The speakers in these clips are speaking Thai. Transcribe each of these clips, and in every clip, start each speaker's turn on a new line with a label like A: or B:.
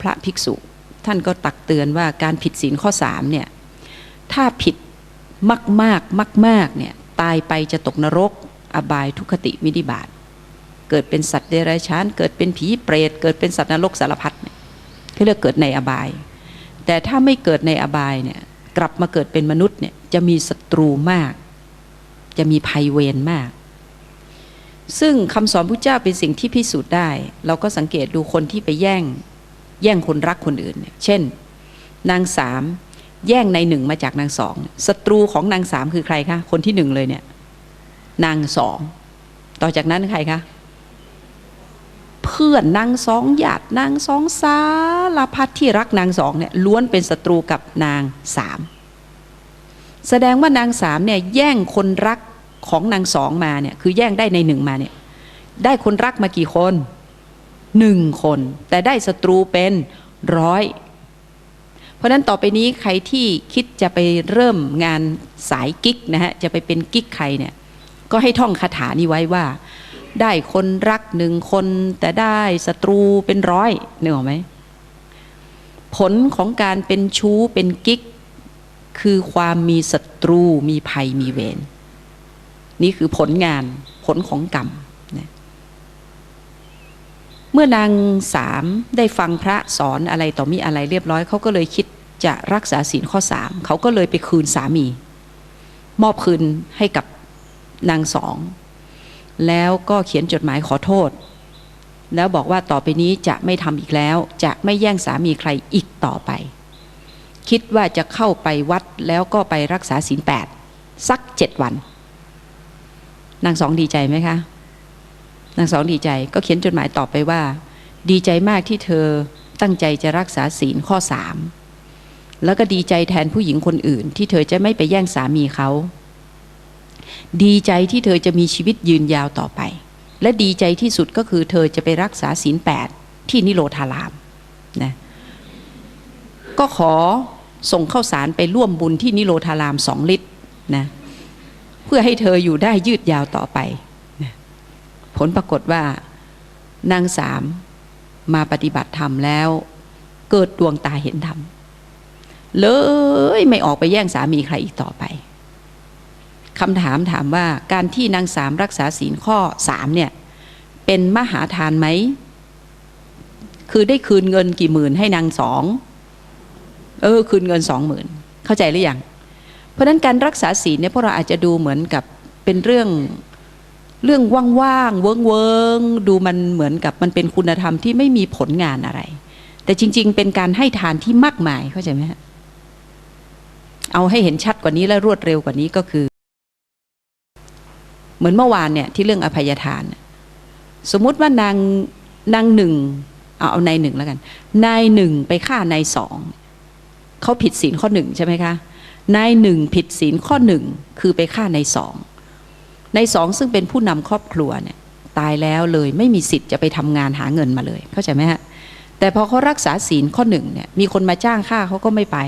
A: พระภิกษุ ท่านก็ตักเตือนว่าการผิดศีลข้อสามเนี่ยถ้าผิดมากมากมากมากเนี่ยตายไปจะตกนรก อบายทุกขติวินิบาตเกิดเป็นสัตว์เดรัจฉาน เกิดเป็นผีเปรตเกิดเป็นสัตว์นรกสารพัดเนี่ยที่เรียกเกิดในอบาย แต่ถ้าไม่เกิดในอบายเนี่ยกลับมาเกิดเป็นมนุษย์เนี่ยจะมีศัตรูมาก จะมีภัยเวรมาก ซึ่งคำสอนพระเจ้าเป็นสิ่งที่พิสูจน์ได้ เราก็สังเกตดูคนที่ไปแย่ง แย่งคนรักคนอื่นเนี่ยเช่น นางสามแย่งในหนึ่งมาจากนางสองศัตรูของนางสามคือใครคะคนที่หนึ่งเลยเนี่ย นางสองต่อจากนั้นใครคะเพื่อนนางสองญาตินางสองสารพัดที่รักนางสองเนี่ยล้วนเป็นศัตรูกับนางสามแสดงว่านางสามเนี่ยแย่งคนรักของนางสองมาเนี่ยคือแย่งได้ในหนึ่งมาเนี่ยได้คนรักมากี่คน หนึ่งคน แต่ได้ศัตรูเป็นร้อยเพราะนั้นต่อไปนี้ใครที่คิดจะไปเริ่มงานสายกิ๊กนะฮะจะไปเป็นกิ๊กใครเนี่ยก็ให้ท่องคาถานี้ไว้ว่า ได้คนรักหนึ่งคน แต่ได้ศัตรูเป็นร้อยนึกออกไหมผลของการเป็นชู้เป็นกิ๊ก คือความมีศัตรูมีภัยมีเวรนี่คือผลงานผลของกรรม มื่อนางสามได้ฟังพระสอนอะไรต่อมีอะไรเรียบร้อยเขาก็เลยคิดจะรักษาศีลข้อสามเขาก็เลยไปคืนสามี มอบคืนให้กับนางสอง แล้วก็เขียนจดหมายขอโทษ แล้วบอกว่าต่อไปนี้จะไม่ทำอีกแล้ว จะไม่แย่งสามีใครอีกต่อไป คิดว่าจะเข้าไปวัดแล้วก็ไปรักษาศีลแปดสักเจ็ดวัน นางสองดีใจไหมคะ นางสองดีใจก็เขียนจดหมายตอบไปว่า ดีใจมากที่เธอตั้งใจจะรักษาศีลข้อสามแล้วก็ดีใจแทนผู้หญิงคนอื่น ที่เธอจะไม่ไปแย่งสามีเขา ดีใจที่เธอจะมีชีวิตยืนยาวต่อไป และดีใจที่สุดก็คือเธอจะไปรักษาศีลแปดที่นิโรธารามนะก็ขอส่งข้าวสารไปร่วมบุญที่นิโรธารามสองลิตรนะเพื่อให้เธออยู่ได้ยืดยาวต่อไป ผลปรากฏว่านางสามมาปฏิบัติธรรมแล้ว เกิดดวงตาเห็นธรรมเลยไม่ออกไปแย่งสามีใครอีกต่อไปคำถามถามว่าการที่นางสามรักษาศีลข้อสามเนี่ย เป็นมหาทานไหม คือได้คืนเงินกี่หมื่นให้นางสองเออคืนเงินสองหมื่นเข้าใจหรือยังเพราะฉะนั้นการรักษาศีลเนี่ยพวกเราอาจจะดูเหมือนกับเป็นเรื่อง เรื่องว่างๆเวิงเวิงๆดูมันเหมือนกับมันเป็นคุณธรรมที่ไม่มีผลงานอะไร แต่จริง ๆ เป็นการให้ทานที่มากมายเข้าใจไหมฮะเอาให้เห็นชัดกว่านี้และรวดเร็วกว่านี้ก็คือ เหมือนเมื่อวานเนี่ยที่เรื่องอภัยทาน สมมุติว่านางนางหนึ่งเอาเอานายหนึ่งแล้วกัน นายหนึ่งไปฆ่านายสองเขาผิดศีลข้อหนึ่งใช่ไหมคะนายหนึ่งผิดศีลข้อหนึ่งคือไปฆ่านายสอง ในสองซึ่งเป็นผู้นำครอบครัวเนี่ยตายแล้วเลยไม่มีสิทธิ์จะไปทำงานหาเงินมาเลยเข้าใจไหมฮะแต่พอเขารักษาศีลข้อหนึ่งเนี่ยมีคนมาจ้างฆ่าเขาก็ไม่ไป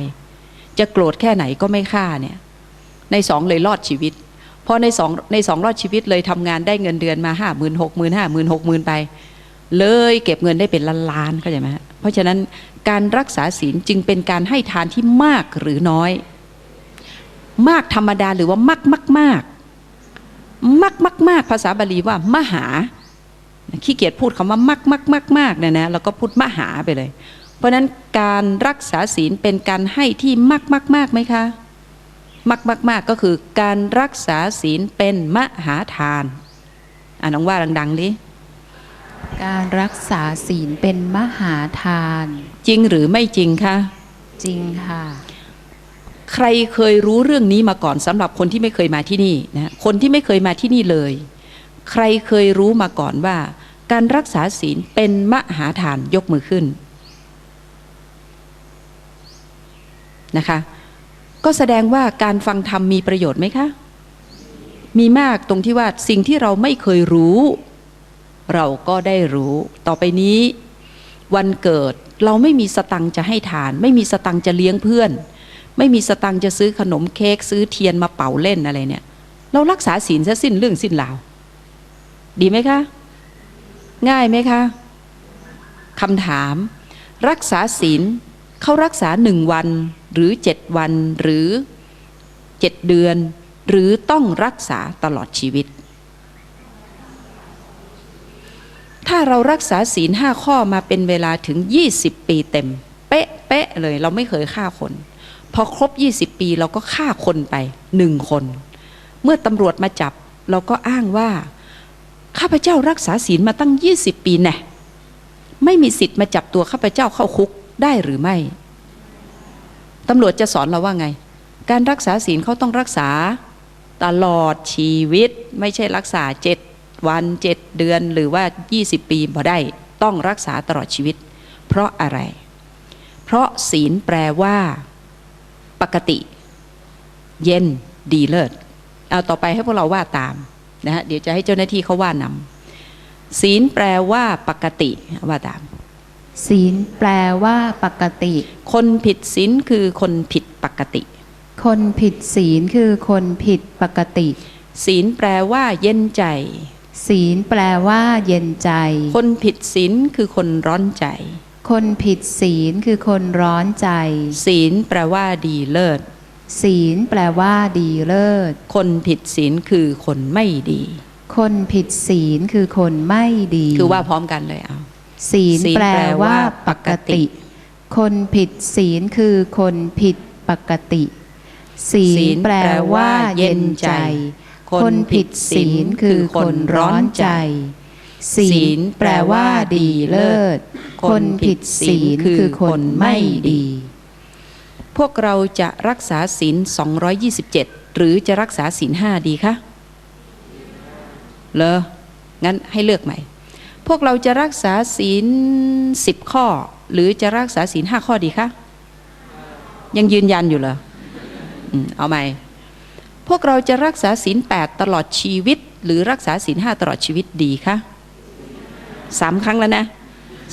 A: จะโกรธแค่ไหนก็ไม่ฆ่าเนี่ยในสองเลยรอดชีวิตพอในสองในสองรอดชีวิตเลยทำงานได้เงินเดือนมาห้าหมื่นหกหมื่นห้าหมื่นหกหมื่นไป เลยเก็บเงินได้เป็นล้านล้านๆเข้าใจไหมฮะเพราะฉะนั้นการรักษาศีลจึงเป็นการให้ทานที่มากหรือน้อย มากธรรมดาหรือว่ามากมากมาก มากมากมากภาษาบาลีว่ามหา ขี้เกียจพูดคำว่ามากมากมากมากเนี่ยนะแล้วก็พูดมหาไปเลย เพราะฉะนั้นการรักษาศีลเป็นการให้ที่มากมากมากไหมคะมากมากมากก็คือการรักษาศีลเป็นมหาทานอ่าน้องว่าดังๆดิ
B: การรักษาศีลเป็นมหาทาน
A: จริงหรือไม่จริงคะ
B: จริงค่ะ
A: ใครเคยรู้เรื่องนี้มาก่อนสำหรับคนที่ไม่เคยมาที่นี่นะคนที่ไม่เคยมาที่นี่เลย ใครเคยรู้มาก่อนว่า การรักษาศีลเป็นมหาทานยกมือขึ้นนะคะ ก็แสดงว่าการฟังธรรมมีประโยชน์ไหมคะ มีมากตรงที่ว่าสิ่งที่เราไม่เคยรู้ เราก็ได้รู้ ต่อไปนี้ วันเกิดเราไม่มีสตังค์จะให้ทาน ไม่มีสตังค์จะเลี้ยงเพื่อน ไม่มีสตังค์จะซื้อขนมเค้กซื้อเทียนมาเป่าเล่นอะไรเนี่ย เรารักษาศีลซะสิ้นเรื่องสิ้นราว ดีไหมคะ ง่ายไหมคะคำถาม รักษาศีลเขารักษาหนึ่งวันหรือเจ็ดวันหรือเจ็ดเดือน หรือต้องรักษาตลอดชีวิต ถ้าเรารักษาศีลห้าข้อมาเป็นเวลาถึง 20 ปีเต็ม เป๊ะเป๊ะเลยเราไม่เคยฆ่าคน อครบ 20 ปีเราก็ฆ่าคนไปหนึ่งคน เมื่อตำรวจมาจับเราก็อ้างว่า ข้าพเจ้ารักษาศีลมาตั้ง 20 ปีแน่ไม่มีสิทธิ์มาจับตัวข้าพเจ้าเข้าคุกได้หรือไม่ตำรวจจะสอนเราว่าไง การรักษาศีลเขาต้องรักษาตลอดชีวิต ไม่ใช่รักษาเจ็ดวันเจ็ดเดือนหรือว่า 20 ปีบ่ได้ ต้องรักษาตลอดชีวิต เพราะอะไร เพราะศีลแปลว่า ปกติ เย็นดีเลิศเอาต่อไปให้พวกเราว่าตามนะฮะเดี๋ยวจะให้เจ้าหน้าที่เขาว่านำศีลแปลว่าปกติว่าตาม
B: ศีลแปลว่าปกติ
A: คนผิดศีลคือคนผิดปกติ
B: คนผิดศีลคือคนผิดปกติ
A: ศีลแปลว่า เย็นใจ
B: ศีลแปลว่า เย็นใจ
A: คนผิดศีลคือคนร้อนใจ
B: คนผิดศีลคือคนร้อนใจ
A: ศีลแปลว่าดีเลิศ
B: ศีลแปลว่าดีเลิศ
A: คนผิดศีลคือคนไม่ดี
B: คนผิดศีลคือคนไม่ดี
A: คือว่าพร้อมกันเลยเอา
B: ศีล
A: ศีล
B: แปล
A: แปลว่า
B: ว่าป
A: ป
B: ก
A: กติ
B: ติ คนผิดศีลคือคนผิดปกติ ศีลแปลว่าเย็นใจ คนผิดศีลคือคนร้อนใจ ศีลแปลว่าดีเลิศ คนผิดศีลคือคนไม่ดี
A: พวกเราจะรักษาศีล 227 หรือจะรักษาศีลห้าดีคะเลองั้นให้เลือกใหม่ พวกเราจะรักษาศีล 10 ข้อ หรือจะรักษาศีลห้าข้อดีคะยังยืนยันอยู่เหรอเอาใหม่ พวกเราจะรักษาศีล 8 ตลอดชีวิต หรือรักษาศีลห้าตลอดชีวิตดีคะ สามครั้งแล้วนะ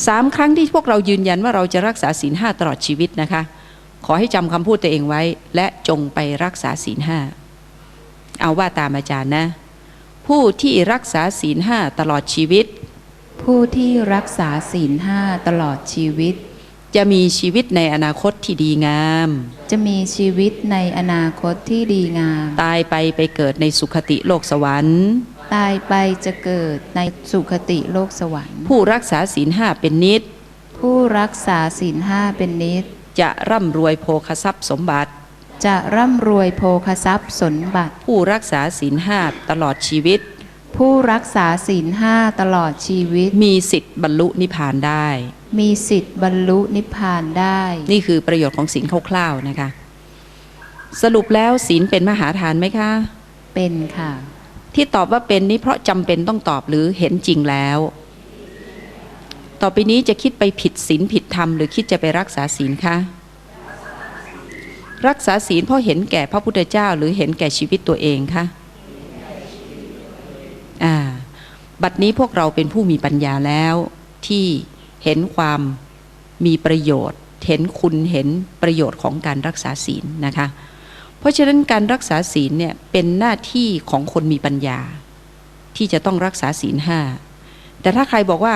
A: สามครั้งที่พวกเรายืนยันว่าเราจะรักษาศีลห้าตลอดชีวิตนะคะ ขอให้จำคำพูดตัวเองไว้ และจงไปรักษาศีลห้าเอาว่าตามอาจารย์นะ ผู้ที่รักษาศีลห้าตลอดชีวิต
B: ผู้ที่รักษาศีลห้าตลอดชีวิต
A: จะมีชีวิตในอนาคตที่ดีงาม
B: จะมีชีวิตในอนาคตที่ดีงาม
A: ตายไปไปเกิดในสุขติโลกสวรรค์
B: ตายไปจะเกิดในสุคติโลกสวรรค์
A: ผู้รักษาศีลห้าเป็นนิด
B: ผู้รักษาศีลห้าเป็นนิด
A: จะร่ำรวยโภคทรัพย์สมบัติ
B: จะร่ำรวยโภคทรัพย์สมบัติ
A: ผู้รักษาศีลห้าตลอดชีวิต
B: ผู้รักษาศีลห้าตลอดชีวิต
A: มีสิทธิ์บรรลุนิพพานได้
B: มีสิทธิ์บรรลุนิพพานได้
A: นี่คือประโยชน์ของศีลคร่าวๆนะคะ สรุปแล้วศีลเป็นมหาทานไหมคะ
B: เป็นค่ะ
A: ที่ตอบว่าเป็นนี่เพราะจำเป็นต้องตอบหรือเห็นจริงแล้ว ต่อไปนี้จะคิดไปผิดศีลผิดธรรมหรือคิดจะไปรักษาศีลคะรักษาศีลเพราะเห็นแก่พระพุทธเจ้าหรือเห็นแก่ชีวิตตัวเองคะอ่าบัดนี้พวกเราเป็นผู้มีปัญญาแล้วที่เห็นความมีประโยชน์ เห็นคุณเห็นประโยชน์ของการรักษาศีลนะคะ เพราะฉะนั้นการรักษาศีลเนี่ยเป็นหน้าที่ของคนมีปัญญา ที่จะต้องรักษาศีลห้าแต่ถ้าใครบอกว่า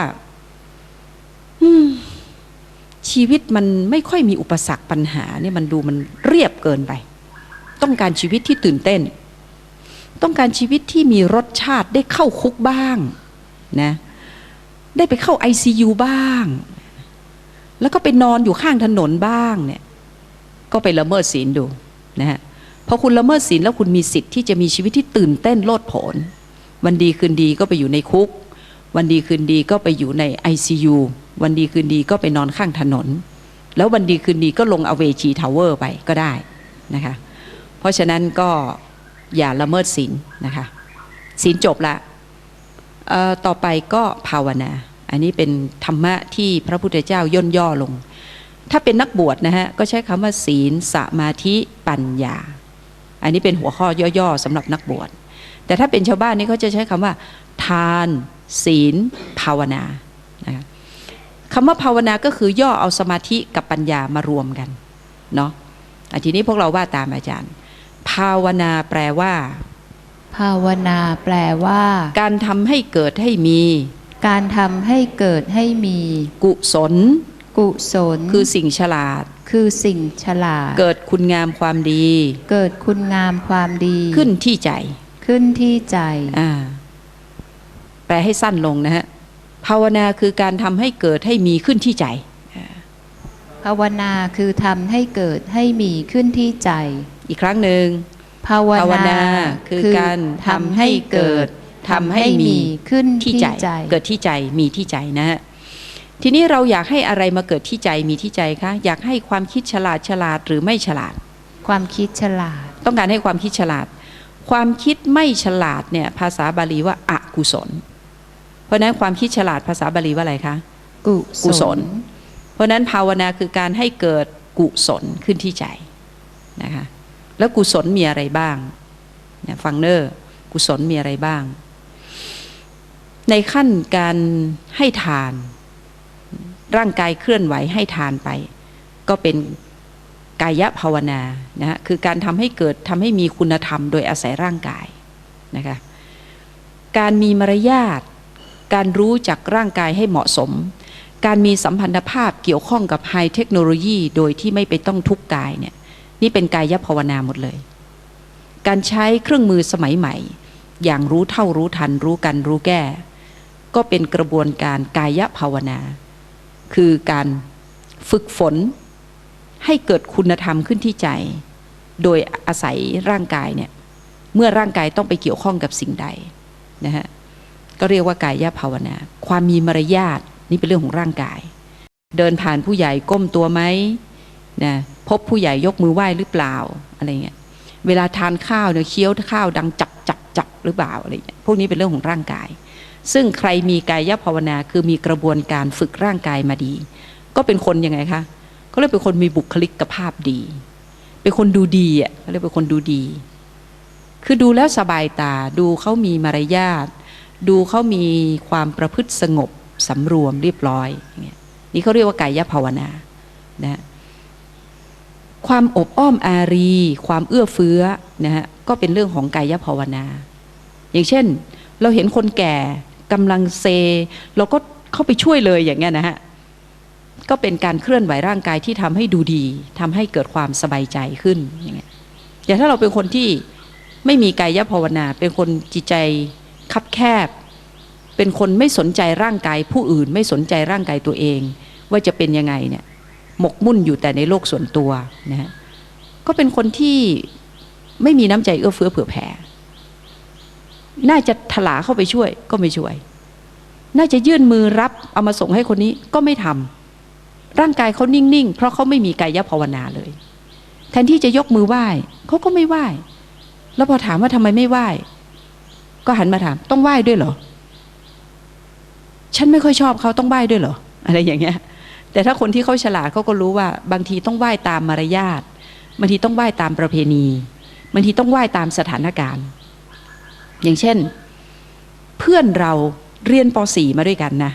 A: ชีวิตมันไม่ค่อยมีอุปสรรคปัญหาเนี่ยมันดูมันเรียบเกินไป ต้องการชีวิตที่ตื่นเต้น ต้องการชีวิตที่มีรสชาติได้เข้าคุกบ้างนะได้ไปเข้า ICU บ้าง แล้วก็ไปนอนอยู่ข้างถนนบ้างเนี่ย ก็ไปละเมิดศีลดูนะฮะ พอคุณละเมิดศีลแล้วคุณมีสิทธิ์ที่จะมีชีวิตที่ตื่นเต้นโลดโผนวันดีคืนดีก็ไปอยู่ในคุก วันดีคืนดีก็ไปอยู่ใน ICU วันดีคืนดีก็ไปนอนข้างถนน แล้ววันดีคืนดีก็ลงอเวจีทาวเวอร์ไปก็ได้นะคะเพราะฉะนั้นก็อย่าละเมิดศีลนะคะศีลจบละต่อไปก็ภาวนา อันนี้เป็นธรรมะที่พระพุทธเจ้าย่นย่อลง ถ้าเป็นนักบวชนะฮะก็ใช้คำว่าศีลสมาธิปัญญา อันนี้เป็นหัวข้อย่อๆสำหรับนักบวชแต่ถ้าเป็นชาวบ้านนี่เขาจะใช้คำว่า ทาน ศีล ภาวนานะคะคำว่าภาวนาก็คือย่อเอาสมาธิกับปัญญามารวมกันเนาะอะทีนี้พวกเราว่าตามอาจารย์ ภาวนาแปลว่า
B: ภาวนาแปลว่า
A: การทำให้เกิดให้มี
B: การทำให้เกิดให้มี
A: กุศล
B: กุศล
A: คือสิ่งฉลาด
B: คือสิ่งฉลาด
A: เกิดคุณงามความดี
B: เกิดคุณงามความดี
A: ขึ้นที่ใจ
B: ขึ้นที่ใจ
A: อ่า แปลให้สั้นลงนะฮะ ภาวนาคือการทำให้เกิดให้มีขึ้นที่ใจ
B: ภาวนาคือทำให้เกิดให้มีขึ้นที่ใจ
A: อีกครั้งหนึ่ง
B: ภาว
A: ภาว
B: นา
A: นาคือการทำให้เกิดทำให้มี
B: ขึ้น
A: ที่
B: ที่
A: ใจ
B: ใจ
A: เกิดที่ใจ มีที่ใจนะฮะ ทีนี้เราอยากให้อะไรมาเกิดที่ใจมีที่ใจคะอยากให้ความคิดฉลาดฉลาดหรือไม่ฉลาด
B: ความคิดฉลาด
A: ต้องการให้ความคิดฉลาด ความคิดไม่ฉลาดเนี่ยภาษาบาลีว่าอกุศล เพราะฉะนั้นความคิดฉลาดภาษาบาลีว่าอะไรคะ
B: กุ
A: กุศล เพราะฉะนั้นภาวนาคือการให้เกิดกุศลขึ้นที่ใจนะคะแล้วกุศลมีอะไรบ้างเนี่ยฟังเนอร์กุศลมีอะไรบ้าง ในขั้นการให้ทาน ร่างกายเคลื่อนไหวให้ทานไป ก็เป็นกายภาวนานะฮะคือการทำให้เกิดทำให้มีคุณธรรมโดยอาศัยร่างกายนะคะการมีมารยาท การรู้จักร่างกายให้เหมาะสม การมีสัมพันธภาพเกี่ยวข้องกับไฮเทคโนโลยีโดยที่ไม่ไปต้องทุกกายเนี่ยนี่เป็นกายภาวนาหมดเลย การใช้เครื่องมือสมัยใหม่ อย่างรู้เท่ารู้ทัน รู้กันรู้แก้ ก็เป็นกระบวนการกายภาวนา คือการฝึกฝนให้เกิดคุณธรรมขึ้นที่ใจ โดยอาศัยร่างกายเนี่ยเมื่อร่างกายต้องไปเกี่ยวข้องกับสิ่งใดนะฮะก็เรียกว่ากายภาวนา ความมีมารยาทนี่เป็นเรื่องของร่างกาย เดินผ่านผู้ใหญ่ก้มตัวไหมนะพบผู้ใหญ่ยกมือไหว้หรือเปล่าอะไรเงี้ยเวลาทานข้าวเนี่ยเคี้ยวข้าวดังจับจับจับหรือเปล่าอะไรเงี้ยพวกนี้เป็นเรื่องของร่างกาย ซึ่งใครมีกายภาวนาคือมีกระบวนการฝึกร่างกายมาดี ก็เป็นคนยังไงคะก็เรียกเป็นคนมีบุคลิกภาพดี เป็นคนดูดีอะเขาเรียกเป็นคนดูดี คือดูแล้วสบายตาดูเขามีมารยาทดูเขามีความประพฤติสงบสำรวมเรียบร้อยอย่างเงี้ยนี่เขาเรียกว่ากายภาวนานะความอบอ้อมอารี ความเอื้อเฟื้อนะฮะก็เป็นเรื่องของกายภาวนา อย่างเช่น เราเห็นคนแก่ กำลังเซ เราก็เข้าไปช่วยเลยอย่างเงี้ยนะฮะก็เป็นการเคลื่อนไหวร่างกายที่ทำให้ดูดี ทำให้เกิดความสบายใจขึ้นอย่างเงี้ยอย่างถ้าเราเป็นคนที่ไม่มีกายภาวนา เป็นคนจิตใจคับแคบ เป็นคนไม่สนใจร่างกายผู้อื่น ไม่สนใจร่างกายตัวเอง ว่าจะเป็นยังไงเนี่ยหมกมุ่นอยู่แต่ในโลกส่วนตัวนะฮะก็เป็นคนที่ไม่มีน้ำใจเอื้อเฟื้อเผื่อแผ่ น่าจะถลาเข้าไปช่วย ก็ไม่ช่วย น่าจะยื่นมือรับเอามาส่งให้คนนี้ก็ไม่ทำร่างกายเขานิ่งๆ เพราะเขาไม่มีกายภาวนาเลย แทนที่จะยกมือไหว้เขาก็ไม่ไหว้ แล้วพอถามว่าทำไมไม่ไหว้ ก็หันมาถาม ต้องไหว้ด้วยเหรอ ฉันไม่ค่อยชอบเขาต้องไหว้ด้วยเหรอ อะไรอย่างเงี้ย แต่ถ้าคนที่เขาฉลาดเขาก็รู้ว่า บางทีต้องไหว้ตามมารยาทบางทีต้องไหว้ตามประเพณีบางทีต้องไหว้ตามสถานการณ์ อย่างเช่น เพื่อนเราเรียนป .4 มาด้วยกันนะ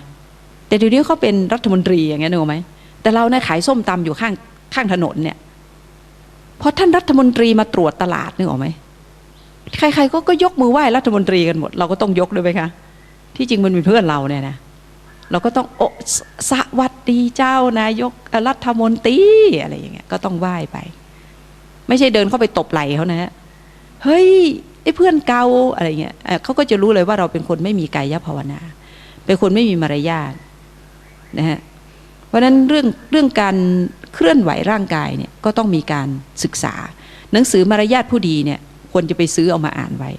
A: แต่เดี๋ยวนี้เขาเป็นรัฐมนตรีอย่างเงี้ยนึกไหมแต่เราเนี่ยขายส้มตำอยู่ข้างข้างถนนเนี่ยพอท่านรัฐมนตรีมาตรวจตลาดนึกออกไหมใครๆก็ก็ยกมือไหว้รัฐมนตรีกันหมด เราก็ต้องยกด้วยไหมคะที่จริงมันเป็นเพื่อนเราเนี่ยนะเราก็ต้องโอสวัสดีเจ้านายกรัฐมนตรีอะไรอย่างเงี้ยก็ต้องไหว้ไป ไม่ใช่เดินเข้าไปตบไหล่เขานะฮะเฮ้ย ไอ้เพื่อนเก่าอะไรเงี้ยเขาก็จะรู้เลยว่าเราเป็นคนไม่มีกายภาวนา เป็นคนไม่มีมารยาทนะฮะเพราะนั้นเรื่องเรื่องการเคลื่อนไหวร่างกายเนี่ยก็ต้องมีการศึกษา หนังสือมารยาทผู้ดีเนี่ยควรจะไปซื้อเอามาอ่านไว้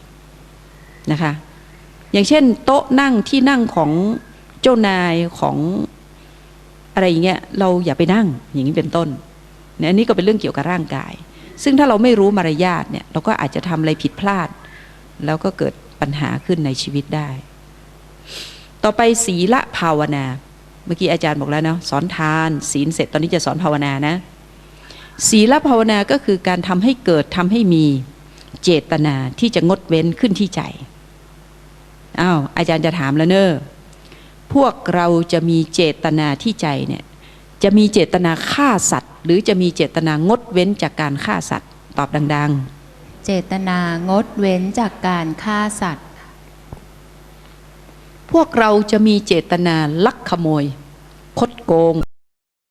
A: นะคะอย่างเช่น โต๊ะนั่งที่นั่งของเจ้านายของอะไรอย่างเงี้ยเราอย่าไปนั่งอย่างนี้เป็นต้นเนี่ยอันนี้ก็เป็นเรื่องเกี่ยวกับร่างกาย ซึ่งถ้าเราไม่รู้มารยาทเนี่ยเราก็อาจจะทำอะไรผิดพลาด แล้วก็เกิดปัญหาขึ้นในชีวิตได้ ต่อไปศีละภาวนา เมื่อกี้อาจารย์บอกแล้วเนาะสอนทาน ศีลเสร็จตอนนี้จะสอนภาวนานะ ศีลภาวนาก็คือการทำให้เกิดทำให้มีเจตนาที่จะงดเว้นขึ้นที่ใจอ้าวอาจารย์จะถามแล้วเนอะพวกเราจะมีเจตนาที่ใจเนี่ยจะมีเจตนาฆ่าสัตว์ หรือจะมีเจตนางดเว้นจากการฆ่าสัตว์ ตอบดัง ๆ
B: เจตนางดเว้นจากการฆ่าสัตว์
A: พวกเราจะมีเจตนาลักขโมย คดโกง